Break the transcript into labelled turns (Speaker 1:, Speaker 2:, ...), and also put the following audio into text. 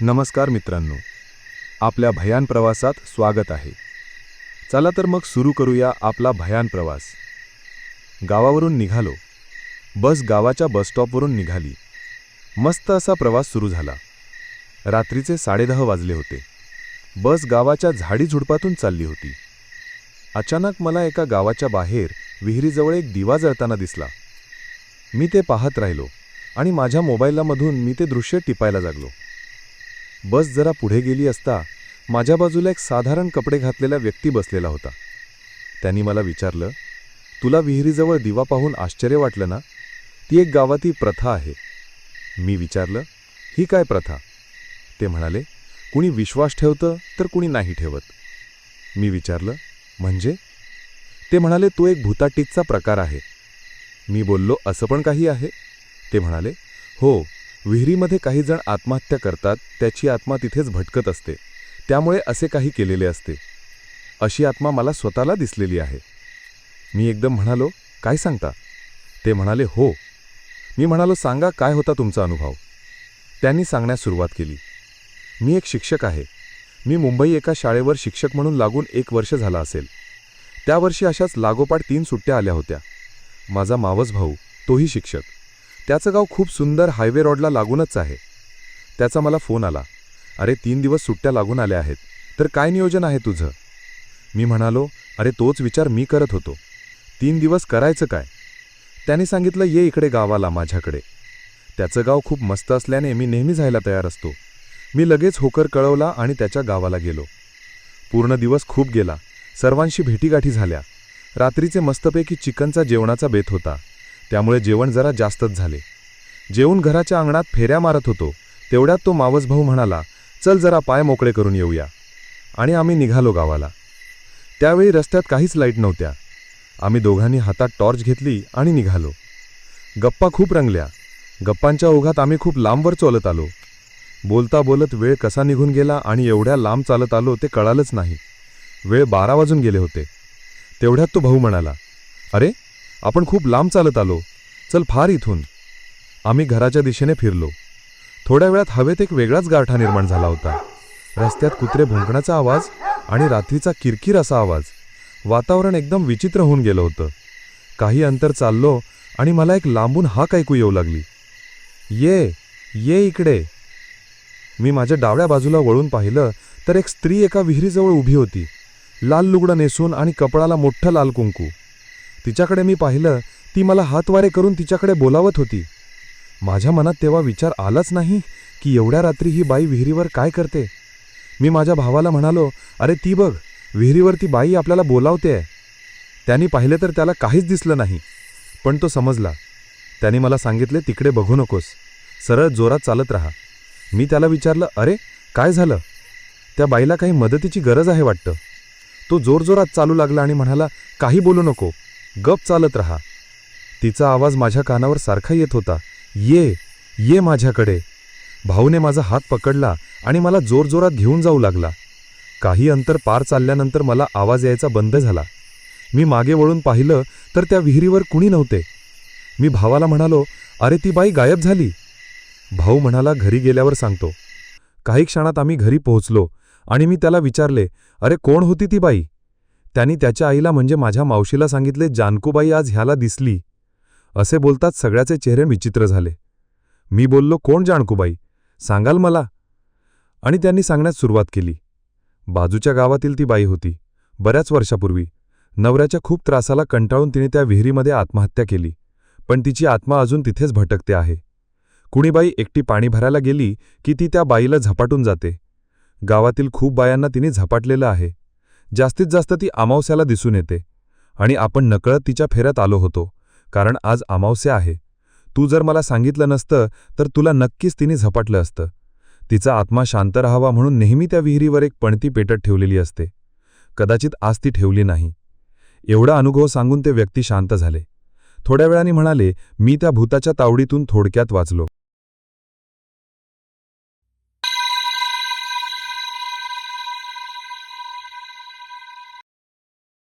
Speaker 1: नमस्कार मित्रांनो. आपल्या भयान प्रवासात स्वागत आहे. चला तर मग सुरू करूया आपला भयान प्रवास. गावावरून निघालो. बस गावाच्या बसस्टॉपवरून निघाली. मस्त असा प्रवास सुरू झाला. रात्रीचे साडेदहा वाजले होते. बस गावाच्या झाडीझुडपातून चालली होती. अचानक मला एका गावाच्या बाहेर विहिरीजवळ एक दिवा जळताना दिसला. मी ते पाहत राहिलो आणि माझ्या मोबाईलामधून मी ते दृश्य टिपायला लागलो. बस जरा पुढे गेली असता माझ्या बाजूला एक साधारण कपडे घातलेला व्यक्ती बसलेला होता. त्यांनी मला विचारलं तुला विहिरीजवळ दिवा पाहून आश्चर्य वाटलं ना? ती एक गावाती प्रथा आहे. मी विचारलं ही काय प्रथा? ते म्हणाले कुणी विश्वास ठेवतं तर कुणी नाही ठेवत. मी विचारलं म्हणजे? ते म्हणाले तो एक भूताटीचा प्रकार आहे. मी बोललो असं पण काही आहे? ते म्हणाले हो विहिरीमध्ये काही जण आत्महत्या करतात त्याची आत्मा तिथेच भटकत असते त्यामुळे असे काही केलेले असते. अशी आत्मा मला स्वतःला दिसलेली आहे. मी एकदम म्हणालो काय सांगता? ते म्हणाले हो. मी म्हणालो सांगा काय होता तुमचा अनुभव? त्यांनी सांगण्यास सुरुवात केली मी एक शिक्षक आहे. मी मुंबई एका शाळेवर शिक्षक म्हणून लागून एक वर्ष झाला असेल. त्या वर्षी अशाच लागोपाठ तीन सुट्ट्या आल्या होत्या. माझा मावस भाऊ तोही शिक्षक. त्याचं गाव खूप सुंदर हायवे रोडला लागूनच आहे. त्याचा मला फोन आला. अरे तीन दिवस सुट्ट्या लागून आल्या आहेत. तर काय नियोजन आहे तुझं? मी म्हणालो अरे तोच विचार मी करत होतो. तीन दिवस करायचं काय? त्याने सांगितलं ये इकडे गावाला माझ्याकडे. त्याचं गाव खूप मस्त असल्याने मी नेहमी जायला तयार असतो. मी लगेच होकर कळवला आणि त्याच्या गावाला गेलो. पूर्ण दिवस खूप गेला. सर्वांशी भेटीगाठी झाल्या. रात्रीचे मस्तपैकी चिकनचा जेवणाचा बेत होता. त्यामुळे जेवण जरा जास्तच झाले. जेवून घराच्या अंगणात फेऱ्या मारत होतो. तेवढ्यात तो मावस भाऊ म्हणाला चल जरा पाय मोकळे करून येऊया. आणि आम्ही निघालो गावाला. त्यावेळी रस्त्यात काहीच लाइट नव्हत्या. आम्ही दोघांनी हातात टॉर्च घेतली आणि निघालो. गप्पा खूप रंगल्या. गप्पांच्या ओघात आम्ही खूप लांबवर चालत आलो. बोलता बोलत वेळ कसा निघून गेला आणि एवढ्या लांब चालत आलो ते कळालंच नाही. वेळ बारा वाजून गेले होते. तेवढ्यात तो भाऊ म्हणाला अरे आपण खूप लांब चालत आलो. चल फार इथून. आम्ही घराच्या दिशेने फिरलो. थोड्या वेळात हवेत एक वेगळाच गारठा निर्माण झाला होता. रस्त्यात कुत्रे भुंकण्याचा आवाज आणि रात्रीचा किरकिर असा आवाज. वातावरण एकदम विचित्र होऊन गेलं होतं. काही अंतर चाललो आणि मला एक लांबून हाक ऐकू येऊ लागली. ये ये इकडे. मी माझ्या डाव्या बाजूला वळून पाहिलं तर एक स्त्री एका विहिरीजवळ उभी होती. लाल लुगडं नेसून आणि कपडाला मोठं लाल कुंकू. तिच्याकडे मी पाहिलं ती मला हातवारे करून तिच्याकडे बोलावत होती. माझ्या मनात तेव्हा विचार आलाच नाही की एवढ्या रात्री ही बाई विहिरीवर काय करते. मी माझ्या भावाला म्हणालो अरे ती बघ विहिरीवर ती बाई आपल्याला बोलावते आहे त्यांनी पाहिलं तर त्याला काहीच दिसलं नाही पण तो समजला. त्याने मला सांगितले तिकडे बघू नकोस सरळ जोरात चालत राहा. मी त्याला विचारलं अरे काय झालं? त्या बाईला काही मदतीची गरज आहे वाटतं. तो जोरजोरात चालू लागला आणि म्हणाला काही बोलू नको. गप चालत राहा. तिचा आवाज माझ्या कानावर सारखा येत होता. ये ये माझ्याकडे. भाऊने माझा हात पकडला आणि मला जोरजोरात घेऊन जाऊ लागला. काही अंतर पार चालल्यानंतर मला आवाज यायचा बंद झाला. मी मागे वळून पाहिलं तर त्या विहिरीवर कुणी नव्हते. मी भावाला म्हणालो अरे ती बाई गायब झाली. भाऊ म्हणाला घरी गेल्यावर सांगतो. काही क्षणात आम्ही घरी पोहोचलो. आणि मी त्याला विचारले अरे कोण होती ती बाई? त्यांनी त्याच्या आईला म्हणजे माझ्या मावशीला सांगितले जानकूबाई आज ह्याला दिसली. असे बोलताच सगळ्याचे चेहरे विचित्र झाले. मी बोललो कोण जानकूबाई? सांगाल मला? आणि त्यांनी सांगण्यास सुरुवात केली. बाजूच्या गावातील ती बाई होती. बऱ्याच वर्षापूर्वी. नवऱ्याच्या खूप त्रासाला कंटाळून तिने त्या विहिरीमध्ये आत्महत्या केली. पण तिची आत्मा अजून तिथेच भटकते आहे. कुणी बाई एकटी पाणी भरायला गेली की ती त्या बाईला झपाटून जाते. गावातील खूप बायांना तिने झपाटलेलं आहे. जास्तीत जास्त ती अमावस्याला दिसून येते. आणि आपण नकळत तिच्या फेऱ्यात आलो होतो कारण आज अमावस्या आहे. तू जर मला सांगितलं नसतं तर तुला नक्कीच तिने झपाटलं असतं. तिचा आत्मा शांत राहावा म्हणून नेहमी त्या विहिरीवर एक पणती पेटत ठेवलेली असते. कदाचित आज ती ठेवली नाही. एवढा अनुभव सांगून ते व्यक्ती शांत झाले. थोड्या वेळाने म्हणाले मी त्या भूताच्या तावडीतून थोडक्यात वाचलो.